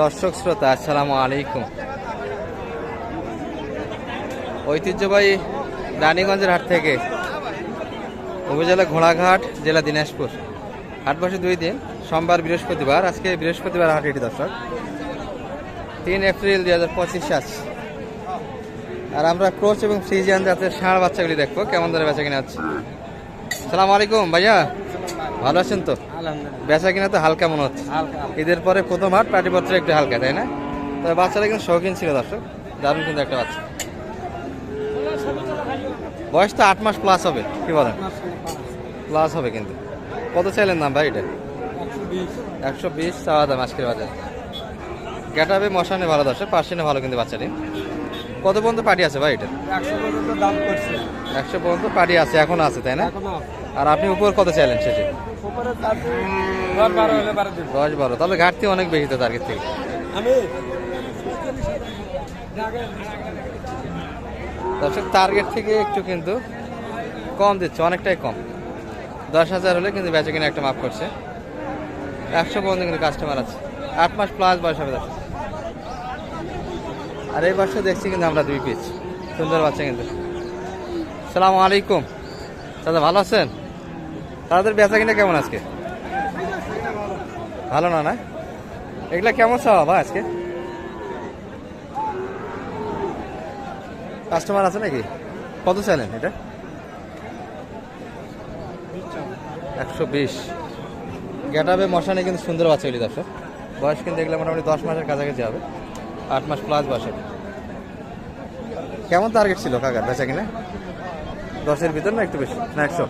দর্শক শ্রোতা, আসসালামু আলাইকুম। ঐতিহ্যবাহী রানীগঞ্জের হাট থেকে উপজেলা ঘোড়াঘাট, জেলা দিনাজপুর। হাট বসে দুই দিন, সোমবার, বৃহস্পতিবার। আজকে বৃহস্পতিবার হাট এটি দর্শক। তিন এপ্রিল দুই হাজার পঁচিশ আজ। আর আমরা ক্রোচ এবং ফ্রিজিয়ান জাতের ষাঁড় বাচ্চাগুলি দেখব, কেমন ধরে বেচা কিনা হচ্ছে। সালাম আলাইকুম, ভাইয়া। ভালো আছেন তো? বেচা কিনা তো হালকা মনে হচ্ছে। ঈদের পরে প্রথম হাট পাটিপত্র একটু হালকা তাই না? তবে বাচ্চারা কিন্তু শৌখিন ছিল দর্শক দারুণ কিন্তু একটা বাচ্চা। বয়স তো আট মাস প্লাস হবে কি বলেন? প্লাস হবে কিন্তু। কত চাইলেন দাম ভাই এটা? একশো বিশ। চাওয়া দাম আজকের বাজারে। গেটাবে মশানে ভালো দর্শক পার্সেন্টে ভালো কিন্তু বাচ্চাটি। কত পর্যন্ত পার্টি আছে ভাই এটা? একশো পর্যন্ত পার্টি আছে এখনও আছে তাই না? আর আপনি উপর কত চাইলেন উপরে দশ বারো তাহলে ঘাটতি অনেক বেশি তো টার্গেট থেকে। দর্শক টার্গেট থেকে একটু কিন্তু কম দিচ্ছে অনেকটাই কম। দশ হাজার হলে কিন্তু বেচে কিনা একটা মাপ করছে। একশো পর্যন্ত কিন্তু কাস্টমার আছে। আট মাস প্লাস বয়স হবে দর্শক। আর এই বছর দেখছি কিন্তু আমরা দুই পিস সুন্দর বাচ্চা কিন্তু। সালাম আলাইকুম। দাদা ভালো আছেন? তাদের বেচা কিনা কেমন আজকে? ভালো না না? এগুলা কেমন চাওয়া বা আজকে? কাস্টমার আছে নাকি? কত চাইলেন এটা? একশো বিশ। গেটাবে মশানে কিন্তু সুন্দর বাচ্চা গেলি দর্শক। বয়স কিন্তু দেখলে মোটামুটি দশ মাসের কাছাকাছি হবে। আট মাস প্লাস বয়স। কেমন টার্গেট ছিল কাকার, বেচা কিনা? দশের ভিতর না একটু বেশি? না একশো?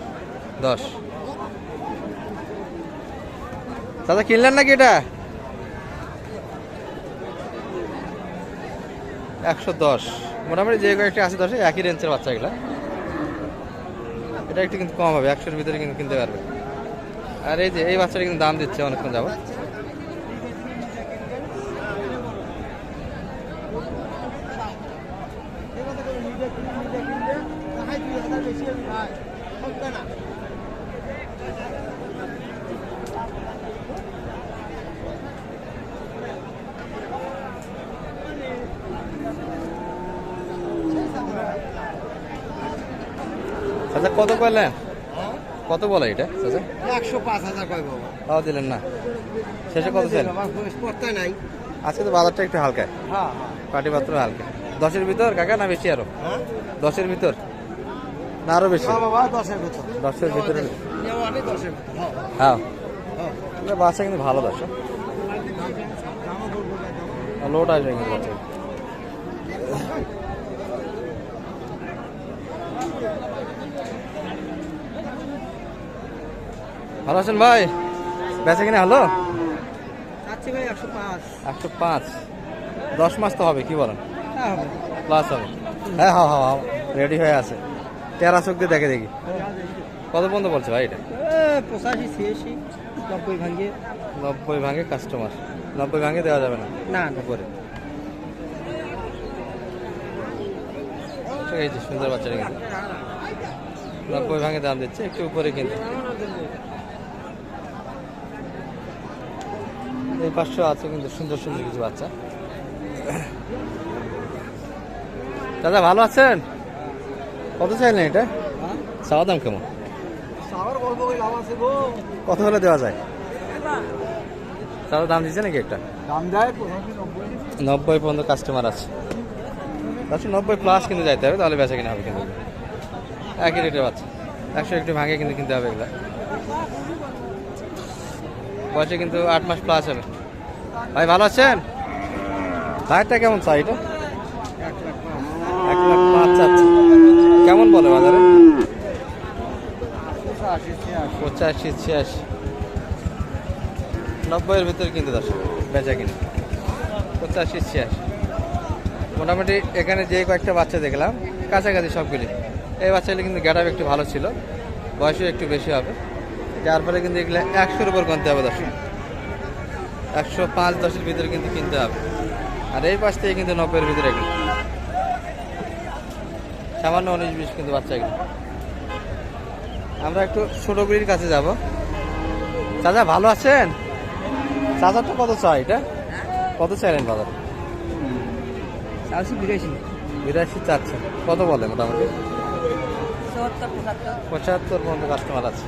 দশ। দাদা, কিনলেন নাকি এটা? একশো দশ। মোটামুটি যে কয়েকটি আশি দশে, একই রেঞ্জের বাচ্চা এগুলা এটা একটু কিন্তু কম হবে, একশোর ভিতরে কিন্তু কিনতে পারবে। আর এই যে, এই বাচ্চাটা কিন্তু দাম দিচ্ছে অনেকক্ষণ যাব আচ্ছা কত করলেন কত বলে এটা আচ্ছা একশো পাঁচ হাজার কয় বাবা। তাও দিলেন না। শেষে কত পড়তে নাই। আজকে তো বাজারটা একটু হালকা। হ্যাঁ পাটি পাত্র হালকা। দশের ভিতর কাকা না বেশি আরও? হ্যাঁ? দশের ভিতর? না আরও বেশি? হ্যাঁ দশের ভিতর। দশের ভিতরে? হ্যাঁ। হ্যাঁ। হ্যাঁ। বাচ্চা কিন্তু ভালো দর্শক। লোড আসবে কিন্তু ভালো আছেন ভাই? বেচা কিনা হলো? একশো পাঁচ। দশ মাস তো হবে কি বলেন? হ্যাঁ হবে। প্লাস হবে। হ্যাঁ হ্যাঁ হ্যাঁ রেডি হয়ে আছে। তেরা চোখ দিয়ে দেখে দেখি। কত পর্যন্ত বলছে ভাই এটা? পঁচাশি ছিয়াশি নব্বই ভাঙ্গে নব্বই ভাঙে কাস্টমার নব্বই ভাঙে দেওয়া যাবে না না। উপরে। এই যে সুন্দর বাচ্চাটা কিন্তু। নব্বই ভাঙে দাম দিচ্ছে একটু উপরে কিন্তু। এই পাঁচশো আছে কিন্তু সুন্দর সুন্দর কিছু বাচ্চা। দাদা ভালো আছেন? কত চাইলেন এটা? চাওয়া দাম কেমন? কত হলে দেওয়া যায়? তাও দাম দিচ্ছে নাকি একটা? দাম দেয় নব্বই। পর্যন্ত কাস্টমার আছে। একশো নব্বই প্লাস কিন্তু যাইতে হবে তাহলে বেচা কিনা হবে কিন্তু। একই রেটের বাচ্চা। একশো একটু ভাঙে কিন্তু কিনতে হবে এগুলা। বয়সে কিন্তু আট মাস প্লাস হবে। ভাই, ভালো আছেন? ভাইটা কেমন চাই চাচ্ছে কেমন বলে বাজারে? পঁচাশি, ছিয়াশি। নব্বইয়ের ভিতরে কিন্তু দশ বেচা কিনে। পঁচাশি, ছিয়াশি। মোটামুটি এখানে যে কয়েকটা বাচ্চা দেখলাম, কাছাকাছি সবগুলি। এই বাচ্চাগুলি কিন্তু গ্যাটাপ একটু ভালো ছিল। বয়সও একটু বেশি হবে। যার ফলে কিন্তু এগুলো একশোর উপর কিনতে হবে দশ একশো পাঁচ দশের ভিতরে কিন্তু কিনতে হবে। আর এই পাশ থেকে কিন্তু নব্বইয়ের ভিতরে এগুলো। সামান্য উনিশ বিশ কিন্তু বাচ্চা এগুলো। আমরা একটু ছোটগুলির কাছে যাব। চাচা ভালো আছেন? চাচারটা কত চাই এটা? কত চাইলেন বাজার? চারশো বিরাশি। বিরাশি চাচ্ছেন কত বলে মোটামুটি? পঁচাত্তর। পর্যন্ত কাস্টমার আছে।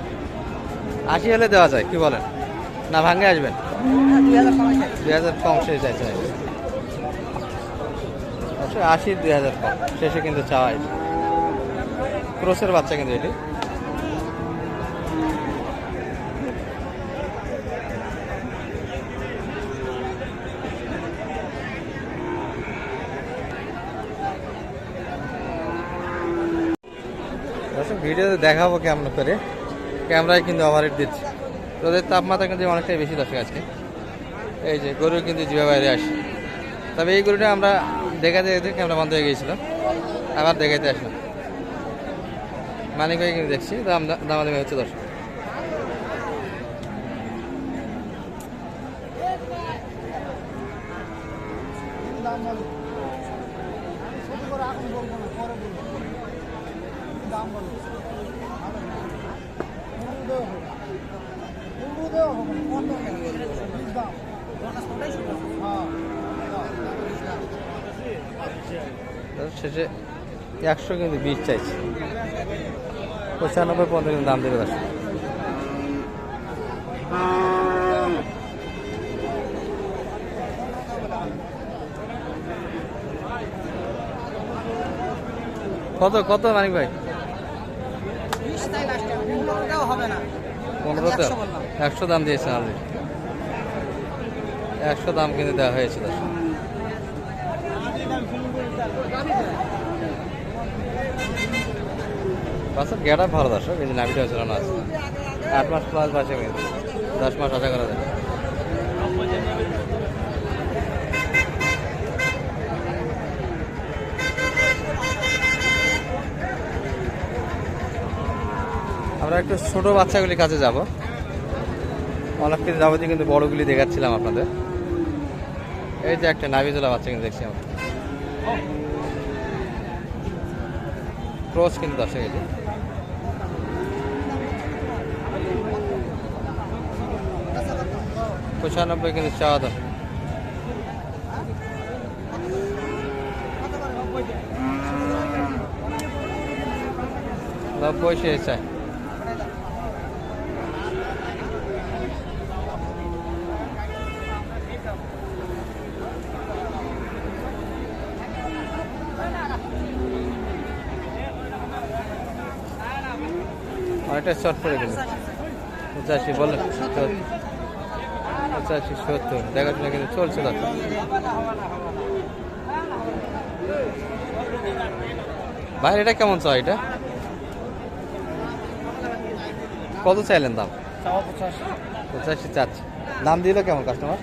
আশি হলে দেওয়া যায়, কি বলেন? না ভাঙে আসবেন? দুই হাজার কম শেষ চাইছে আচ্ছা আশি, দুই হাজার কম। শেষে কিন্তু চাওয়াই ক্রোসের বাচ্চা কিন্তু এটি। ভিডিওতে দেখাবো কেমন করে। ক্যামেরায় কিন্তু ওভারহেড দিচ্ছে। তো ওদের তাপমাত্রা কিন্তু অনেকটাই বেশি দর্শক আজকে। এই যে গরু কিন্তু জিভা বাইরে আসে। তবে এই গরুটা আমরা দেখাতে দেখাতে ক্যামেরা বন্ধ হয়ে গিয়েছিল। আবার দেখাতে আসলাম। মানিক ভাই কিন্তু দেখছি, দাম দামাদামি হচ্ছে দর্শক। দর্শক শেষে একশো কিন্তু বিশ চাইছে। পঁচানব্বই পনেরো কিন্তু দাম দেবে দর্শক। কত কত মানিক ভাই হবে না পনেরোতে একশো একশো দাম দিয়েছেন আপনি একশো দাম কিন্তু দেওয়া হয়েছে দর্শক। বাসের গেটা ভালো দর্শক কিন্তু নাভিটা চালানো আছে আট মাস প্লাস বাসে কিন্তু। দশ মাস আশা করা যায়। আমরা একটু ছোট বাচ্চাগুলির কাছে যাব। কিছু যাবতীয় কিন্তু বড়গুলি দেখাচ্ছিলাম আপনাদের। এই যে একটা নাবিজোলা বাচ্চা কিন্তু দেখছি আমরা। ক্রস কিন্তু দর্শক এটি। পঁচানব্বই কিন্তু চাওয়া দাম। নব্বই সে চাই। অনেকটা শর্ট পড়ে গেল পঁচাশি, বলেন পঁচাশি, সত্তর। দেখাশোনা কিন্তু চলছে দাদা ভাই, এটা কেমন চাই এটা? কত চাইলেন দাম? পঁচাশি চাচ্ছি। দাম দিল কেমন কাস্টমার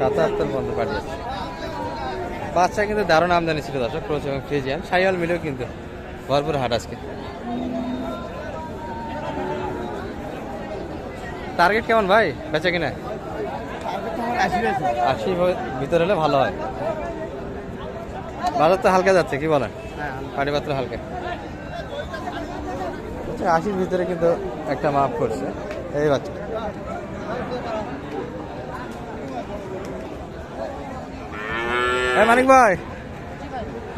সাতাত্তর পর্যন্ত পাঠিয়ে যাচ্ছে বাচ্চা কিন্তু দারুণ আমদানি ছিল দর্শক ক্রোচ এবং ফ্রিজিয়ান। সাইয়াল মিলেও কিন্তু ভরপুর হাট আজকে। টার্গেট কেমন ভাই? বেচা কিনা? আশি আছে ভিতরে হলে ভালো হয়। বাজার তো হালকা যাচ্ছে কি বলেন? হ্যাঁ পাটি পাত্র হালকা। আচ্ছা, আশির ভিতরে কিন্তু একটা মাপ করছে। এই বাচ্চা। এই মানিক ভাই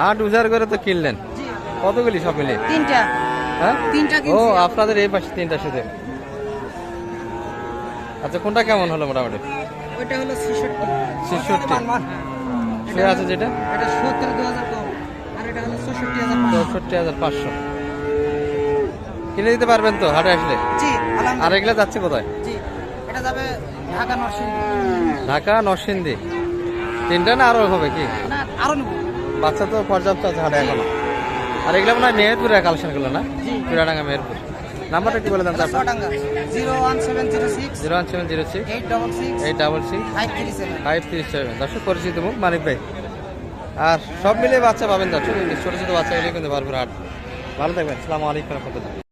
হাট উজাড় করে তো কিনলেন। কতগুলি সব মিলে তিনটা। হ্যাঁ? তিনটা ও আপনাদের এই পাশে তিনটা শুধু। আচ্ছা কোনটা কেমন হলো মোটামুটি? ওইটা হলো ছেষট্টি। ছেষট্টি। সে আছে যেটা? এটা কম। আর এটা হলো কিনে দিতে পারবেন তো হাটে আসলে? জি আর এগুলো যাচ্ছে কোথায়? জি এটা যাবে ঢাকা নরসিংদী। ঢাকা নরসিংদী। তিনটা না আরও হবে কি? না আরও নেব। বাচ্চা তো পর্যাপ্ত আছে হাটে এখনও। আর এগুলো মনে হয় মেহেরপুরের কালেকশনগুলো না? চুড়াডাঙ্গা মেহেরপুর। নাম্বারটা একটু বলে দেন zero one seven zero six. Zero one seven zero six. Eight double six. Eight double six. Five three seven. Five three seven. দর্শক পরিচিত মুখ মানিক ভাই। আর সব মিলিয়ে বাচ্চা পাবেন দর্শক ছোট ছোটো বাচ্চা কিন্তু ভরপুর হাট। ভালো থাকবেন। আসসালামু আলাইকুম রহমতুল্লাহ।